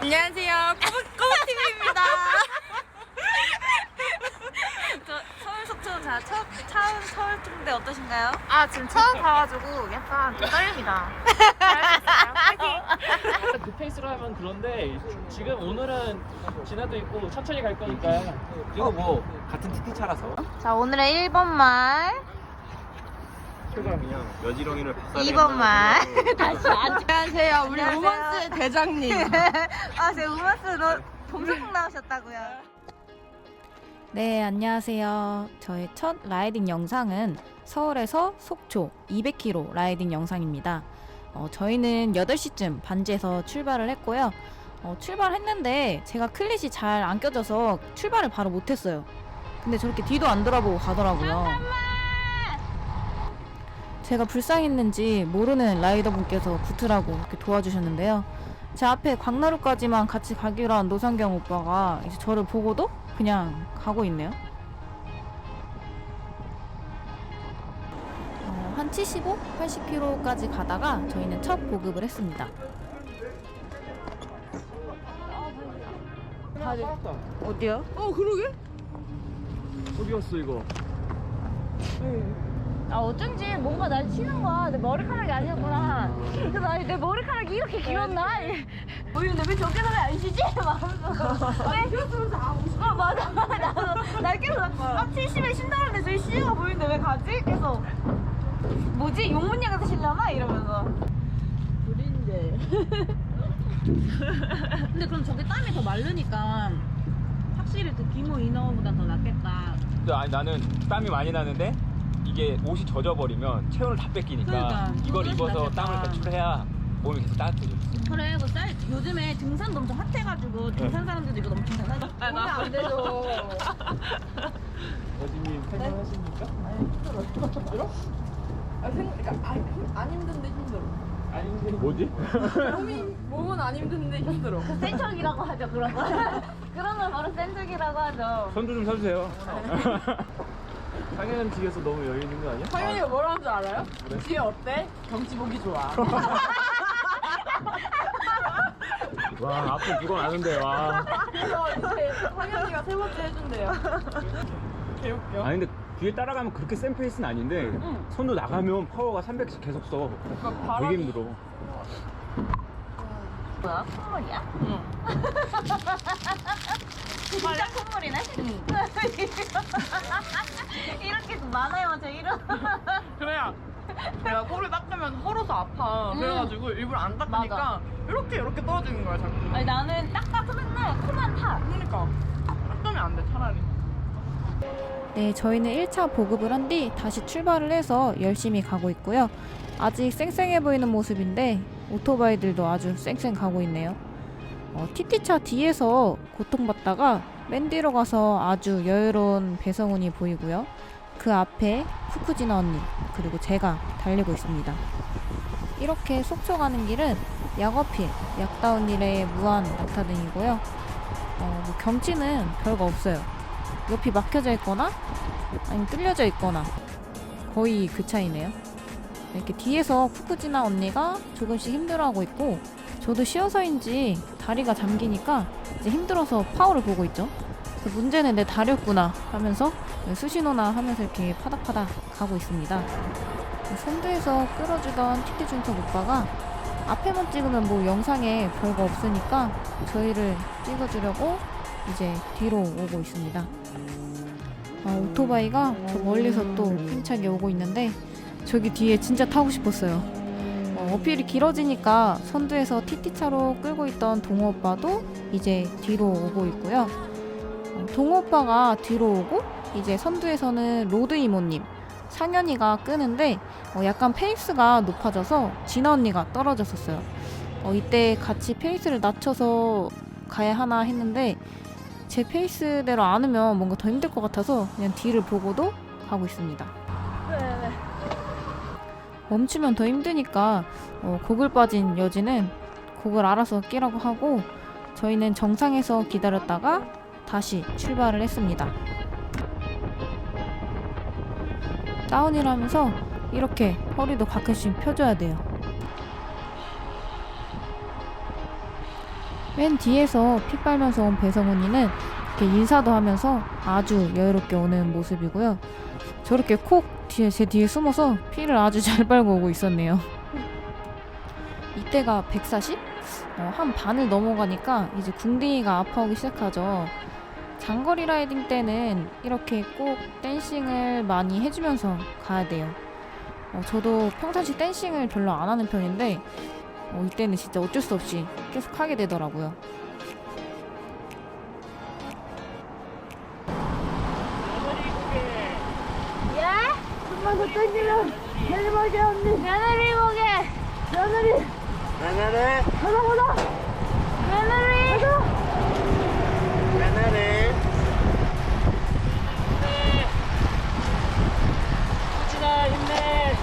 안녕하세요. 꼬부꼬부TV입니다. 저 서울 속초 자, 첫, 처음 서울 통대 어떠신가요? 아 지금 처음 봐가지고 약간 좀 떨립니다. 파이팅! 그 페이스로 하면 그런데 지금 오늘은 진화도 있고 천천히 갈 거니까 그리고 뭐 같은 TT 차라서 자 오늘의 1번 말, 그냥 여지렁이를 박살내 2번 말. 다시 안녕하세요. 우리 안녕하세요. 로먼스 대장님. 아 제가 우마스로 동생 나오셨다고요. 네, 안녕하세요. 저의 첫 라이딩 영상은 서울에서 속초 200km 라이딩 영상입니다. 어, 저희는 8시쯤 반지에서 출발을 했고요. 어, 출발했는데 제가 클릿이 잘 안 껴져서 출발을 바로 못했어요. 근데 저렇게 뒤도 안 돌아보고 가더라고요. 제가 불쌍했는지 모르는 라이더분께서 붙으라고 이렇게 도와주셨는데요. 제 앞에 광나루까지만 같이 가기로 한 노상경 오빠가 이제 저를 보고도 그냥 가고 있네요. 어, 한 75, 80km까지 가다가 저희는 첫 보급을 했습니다. 어디요? 어디 갔어 이거? 아 어쩐지 뭔가 날 치는 거야. 내 머리카락이 아니었구나. 그래서 아니 내 머리카락이 이렇게 길었나? 보이는데 왜 저렇게 하면 안 쉬지? 막하면서 왜? 그랬으면서 아 어, 맞아. 나도 날 계속 아 70에 쉰다는데 저기 C가 보이는데 왜 가지? 그래서 뭐지? 용문양에서 쉬려나? 이러면서 우린데 근데 그럼 저게 땀이 더 마르니까 확실히 그 기모 이너보다 더 낫겠다 근데 아니 나는 땀이 많이 나는데 이게 옷이 젖어버리면 체온을 다 뺏기니까 그러니까, 이걸 그것이 입어서. 땀을 배출해야 몸이 계속 따뜻해져 그래, 그 쌀, 요즘에 등산도 엄청 핫해가지고 등산 사람들도 이거 잘 하죠. 아, 나 안 되죠. 여진님 생각하십니까? 아, 생, 그러니까 아, 안 힘든데 힘들어. 아니 뭐지? 몸이 몸은 안 힘든데 힘들어. 센척이라고 하죠, 그런 거. 그런 걸 바로 센척이라고 하죠. 손도 좀 서주세요 상현은 뒤에서 너무 여유 있는 거 아니야? 상현이가 뭐라는 줄 알아요? 뒤에 어때? 경치 보기 좋아. 와 앞으로 누가 아는데 와 그래서 이제 상현이가 세 번째 해준대요. 개웃겨. 아니 근데 뒤에 따라가면 그렇게 센 페이스는 아닌데 손도 나가면 파워가 300씩 계속 써 그러니까 되게 바람이 힘들어 뭐야? 콧물이야? 응. 진짜 콧물이네? 응. 이렇게 많아요, 저 이런. 그래야 내가 코를 닦으면 헐어서 아파. 음. 그래가지고 일부러 안 닦으니까 맞아. 이렇게 이렇게 떨어지는 거야 자꾸. 아니, 나는 닦아서 맨날 코만 타. 그러니까 닦으면 안 돼 차라리. 네, 저희는 1차 보급을 한 뒤 다시 출발을 해서 열심히 가고 있고요. 아직 쌩쌩해 보이는 모습인데 오토바이들도 아주 쌩쌩 가고 있네요. 어, TT차 뒤에서 고통받다가 맨 뒤로 가서 아주 여유로운 배성훈이 보이고요. 그 앞에 푸쿠지나 언니 그리고 제가 달리고 있습니다. 이렇게 속초 가는 길은 약어필, 약다운 일의 무한 낙타등이고요. 어, 뭐 경치는 별거 없어요. 옆이 막혀져 있거나 아니면 뚫려져 있거나 거의 그 차이네요. 이렇게 뒤에서 푸쿠지나 언니가 조금씩 힘들어하고 있고 저도 쉬어서인지 다리가 잠기니까 이제 힘들어서 파워를 보고 있죠. 그래서 문제는 내 다리였구나 하면서 수신호나 하면서 이렇게 파닥파닥 가고 있습니다. 선두에서 끌어주던 티티준석 오빠가 앞에만 찍으면 뭐 영상에 별거 없으니까 저희를 찍어주려고 이제 뒤로 오고 있습니다. 아, 오토바이가 저 멀리서 또 힘차게 오고 있는데 저기 뒤에 진짜 타고 싶었어요. 어, 어필이 길어지니까 선두에서 TT차로 끌고 있던 동호 오빠도 이제 뒤로 오고 있고요. 어, 동호 오빠가 뒤로 오고 이제 선두에서는 로드 이모님, 상현이가 끄는데 어, 약간 페이스가 높아져서 진아 언니가 떨어졌었어요. 어, 이때 같이 페이스를 낮춰서 가야 하나 했는데 제 페이스대로 안 하면 뭔가 더 힘들 것 같아서 그냥 뒤를 보고도 가고 있습니다. 멈추면 더 힘드니까 어, 곡을 빠진 여진은 곡을 알아서 끼라고 하고 저희는 정상에서 기다렸다가 다시 출발을 했습니다. 다운이라 하면서 이렇게 허리도 가끔씩 펴줘야 돼요. 맨 뒤에서 피 빨면서 온 배성 언니는 이렇게 인사도 하면서 아주 여유롭게 오는 모습이고요. 저렇게 콕 뒤에 제 뒤에 숨어서 피를 아주 잘 빨고 오고 있었네요. 이때가 140? 어, 한 반을 넘어가니까 이제 궁둥이가 아파오기 시작하죠. 장거리 라이딩 때는 이렇게 꼭 댄싱을 많이 해주면서 가야 돼요. 어, 저도 평상시 댄싱을 별로 안 하는 편인데 어, 이때는 진짜 어쩔 수 없이 계속 하게 되더라고요. 며느리 보게. 며느리. 며느리. 가자 가자. 며느리. 가자. 힘내.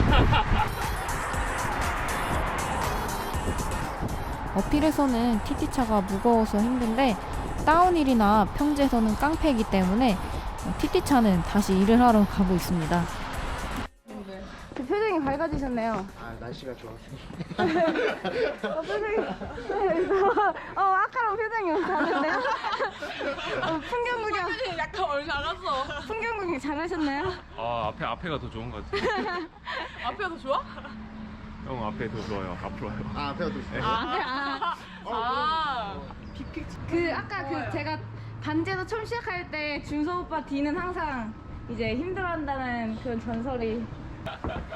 어필에서는 TT차가 무거워서 힘든데 다운힐이나 평지에서는 깡패이기 때문에 어, TT차는 다시 일을 하러 가고 있습니다. 그 표정이 밝아지셨네요. 아 날씨가 좋아서 어, 표정이. 어, 아까랑 표정이 다른데요? 어, 풍경 구경. 약간 얼굴 작았어. 풍경 구경 잘하셨나요? 아 앞에 앞에가 더 좋은 것 같아요. 앞에가 더 좋아? 형 앞에 더 좋아요. 앞으로 와요. 아 배워도 있어요 아, 아. 그 아까 그 제가 반지에서 처음 시작할 때 준서 오빠 뒤는 항상 이제 힘들어한다는 그런 전설이.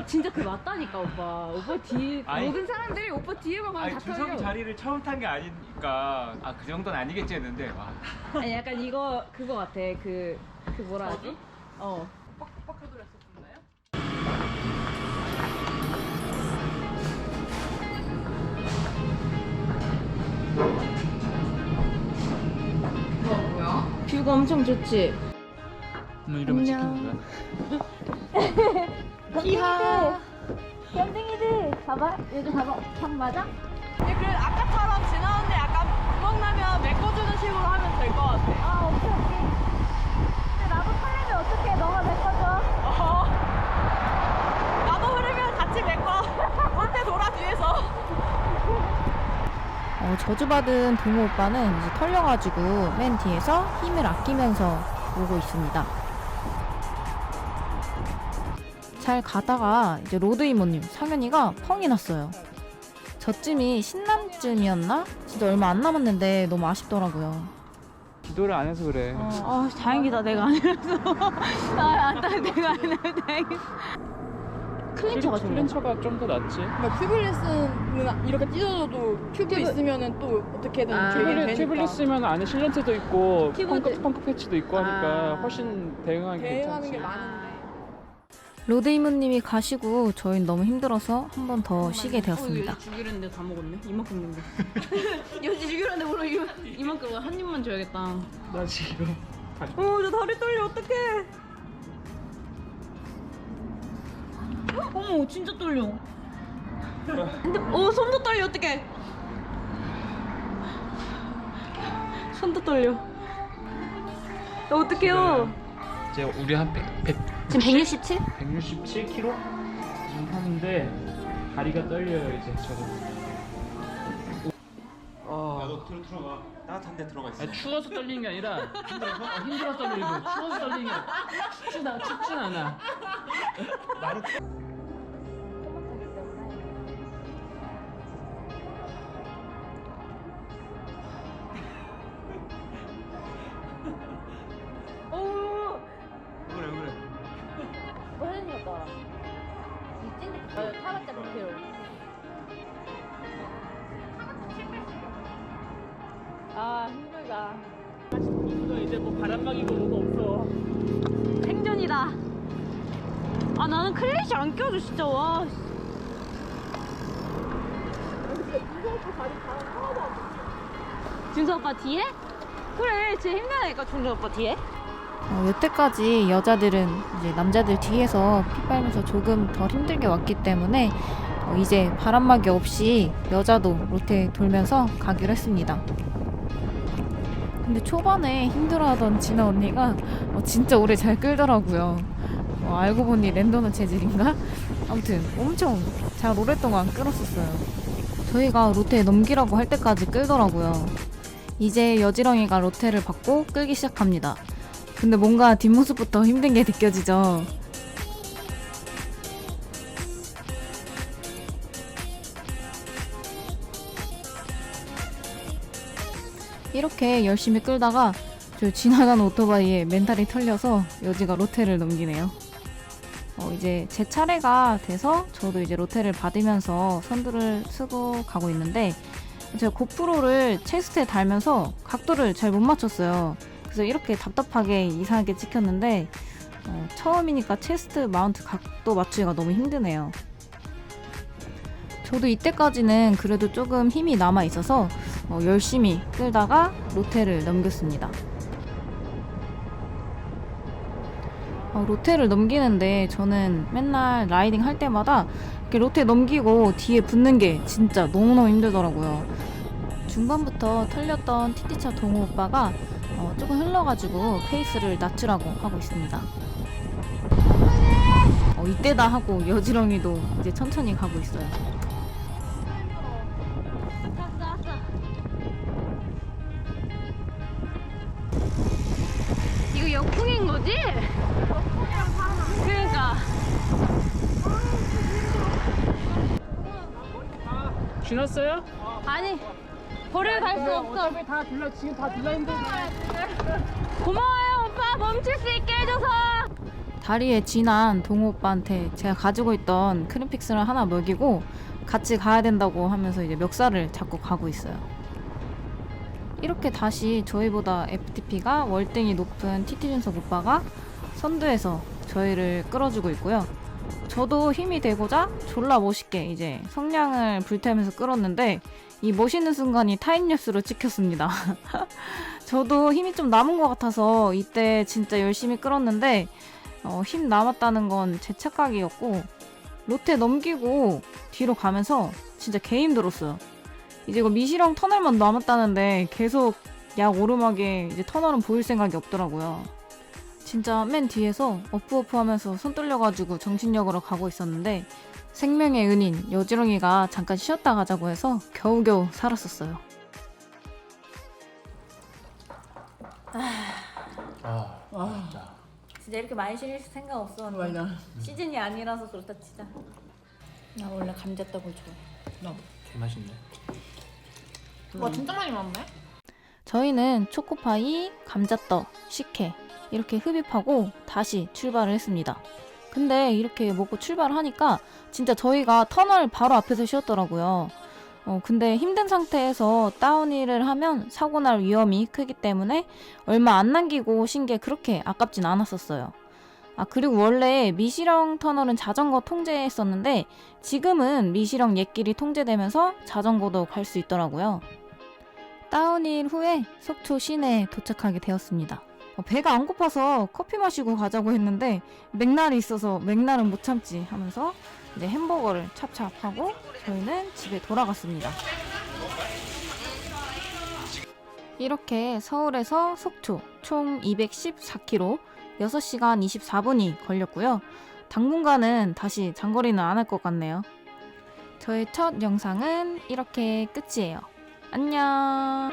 진짜 그 맞다니까 오빠. 오빠 뒤 아니. 모든 사람들이 오빠 뒤에만 가면 다 털려 자리를 처음 탄 게 아니니까. 아 그 정도는 아니겠지 했는데 와. 아니 약간 이거 그거 같아. 그 그 뭐라 하지? 어 뷰가 엄청 좋지? 뭐 이러면 안녕. 찍히는 거야? 이하. 견댕이들. 봐봐. 얘들 봐봐. 방 맞아? 근데 그 아까처럼 지나오는데 약간 구멍 나면 메꿔주는 식으로 하면 될 것 같아. 아 오케이 오케이. 근데 나도 털리면 어떡해? 너가 메꿔줘. 어. 나도 흐르면 같이 메꿔. 올 때 돌아 뒤에서. 어, 저주받은 동호 오빠는 이제 털려가지고 맨 뒤에서 힘을 아끼면서 오고 있습니다. 잘 가다가 이제 로드 이모님 상현이가 펑이 났어요. 저쯤이 신남쯤이었나? 진짜 얼마 안 남았는데 너무 아쉽더라고요. 기도를 안 해서 그래. 아 다행이다 내가 아니라서. 아 안 다 내가 아니라 다행이다. 클린처가 좋네. 클린처가 좀 더 낫지. 그러니까 튜블리스는 이렇게 찢어져도 튜브 있으면은 또 어떻게든 아. 튜블리, 되니까. 튜블리스면 안에 실렌트도 있고 키보드. 펑크, 펑크 패치도 있고 하니까 아. 훨씬 대응하기 대응하는 괜찮지. 게 많은데. 로드 이모님이 가시고 저희는 너무 힘들어서 한 번 더 쉬게 되었습니다. 주기로 했는데 다 먹었네. 이만큼 먹네. 여지 주기로 했는데 물론 이, 이만큼 한 입만 줘야겠다. 나 지금 어, 저 다리 떨려. 어떡해. 어머 진짜 떨려. 근데 어 손도 떨려 어떡해. 손도 떨려. 어떡해요. 이제 우리 한 100, 100, 지금 167? 167kg 지금 하는데 다리가 떨려요 이제 저도. 아, 나도 들어 들어가. 따뜻한 데 들어가 있어. 아니, 추워서 떨리는 게 아니라 힘들어서 어, 힘들어서 떨리고 추워서 떨리는 게 아니라 춥진 않 춥진 않아. 그래 찐. 아 타봤자 그렇게요. 아 힘들다. 이거 이제 뭐 바람막이고 뭐가 없어. 생전이다. 아 나는 클래시 안 껴줘 진짜 와. 준서 오빠 뒤에? 그래, 쟤 힘내니까 준서 오빠 뒤에. 어, 여태까지 여자들은 이제 남자들 뒤에서 피 빨면서 조금 더 힘들게 왔기 때문에 어, 이제 바람막이 없이 여자도 로테 돌면서 가기로 했습니다. 근데 초반에 힘들어하던 진아 언니가 어, 진짜 오래 잘 끌더라고요. 어, 알고 보니 랜더너 체질인가? 아무튼 엄청 잘 오랫동안 끌었었어요. 저희가 로테에 넘기라고 할 때까지 끌더라고요. 이제 여지렁이가 로테를 받고 끌기 시작합니다. 근데 뭔가 뒷모습부터 힘든 게 느껴지죠. 이렇게 열심히 끌다가 저 지나가는 오토바이에 멘탈이 털려서 여지가 로테를 넘기네요. 어, 이제 제 차례가 돼서 저도 이제 로테를 받으면서 선두를 쓰고 가고 있는데 제가 고프로를 체스트에 달면서 각도를 잘 못 맞췄어요. 그래서 이렇게 답답하게 이상하게 찍혔는데 어, 처음이니까 체스트 마운트 각도 맞추기가 너무 힘드네요. 저도 이때까지는 그래도 조금 힘이 남아 있어서 어, 열심히 끌다가 로테를 넘겼습니다. 어, 로테를 넘기는데 저는 맨날 라이딩 할 때마다 이렇게 로테 넘기고 뒤에 붙는 게 진짜 너무너무 힘들더라고요. 중반부터 털렸던 티티차 동호 오빠가 어, 조금 흘러가지고 페이스를 낮추라고 하고 있습니다. 어, 이때다 하고 여지렁이도 이제 천천히 가고 있어요. 이거 역풍인 거지? 그러니까. 지났어요? 아니 볼을 갈 수 없어. 다 들려 지금 다 들려 있는데. 고마워요 오빠 멈출 수 있게 해줘서. 다리에 진한 동호 오빠한테 제가 가지고 있던 크림픽스를 하나 먹이고 같이 가야 된다고 하면서 이제 멱살을 잡고 가고 있어요. 이렇게 다시 저희보다 FTP가 월등히 높은 TT준석 오빠가 선두에서 저희를 끌어주고 있고요. 저도 힘이 되고자 졸라 멋있게 이제 성량을 불태우면서 끌었는데 이 멋있는 순간이 타임뉴스로 찍혔습니다. 저도 힘이 좀 남은 것 같아서 이때 진짜 열심히 끌었는데 어, 힘 남았다는 건 제 착각이었고 롯데 넘기고 뒤로 가면서 진짜 개 힘들었어요. 이제 이거 미시령 터널만 남았다는데 계속 약 오르막에 이제 터널은 보일 생각이 없더라고요. 진짜 맨 뒤에서 어프어프 하면서 손 떨려가지고 정신력으로 가고 있었는데 생명의 은인 여지렁이가 잠깐 쉬었다 가자고 해서 겨우겨우 살았었어요. 아, 진짜 이렇게 많이 실릴 생각 없었는데 맞아. 시즌이 아니라서 그렇다 치자. 나 원래 감자떡을 좋아해. 개 맛있네. 와 진짜 많이 먹네. 저희는 초코파이, 감자떡, 식혜 이렇게 흡입하고 다시 출발을 했습니다. 근데 이렇게 먹고 출발을 하니까 진짜 저희가 터널 바로 앞에서 쉬었더라고요. 어, 근데 힘든 상태에서 다운힐을 하면 사고 날 위험이 크기 때문에 얼마 안 남기고 쉰게 그렇게 아깝진 않았었어요. 아, 그리고 원래 미시령 터널은 자전거 통제했었는데 지금은 미시령 옛길이 통제되면서 자전거도 갈 수 있더라고요. 다운힐 후에 속초 시내에 도착하게 되었습니다. 어, 배가 안 고파서 커피 마시고 가자고 했는데 맥날이 있어서 맥날은 못 참지 하면서 이제 햄버거를 찹찹하고 저희는 집에 돌아갔습니다. 이렇게 서울에서 속초 총 214km 6시간 24분이 걸렸고요. 당분간은 다시 장거리는 안 할 것 같네요. 저의 첫 영상은 이렇게 끝이에요. 안녕.